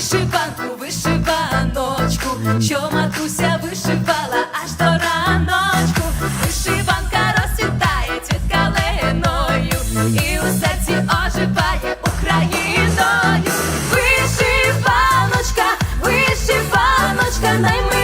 вишиванку, вишиваночку, що матуся вишивала аж до раночку, вишиванка розцвітає цвіт каленою і у серці оживає Україною. Вишиваночка, вишиваночка, найми.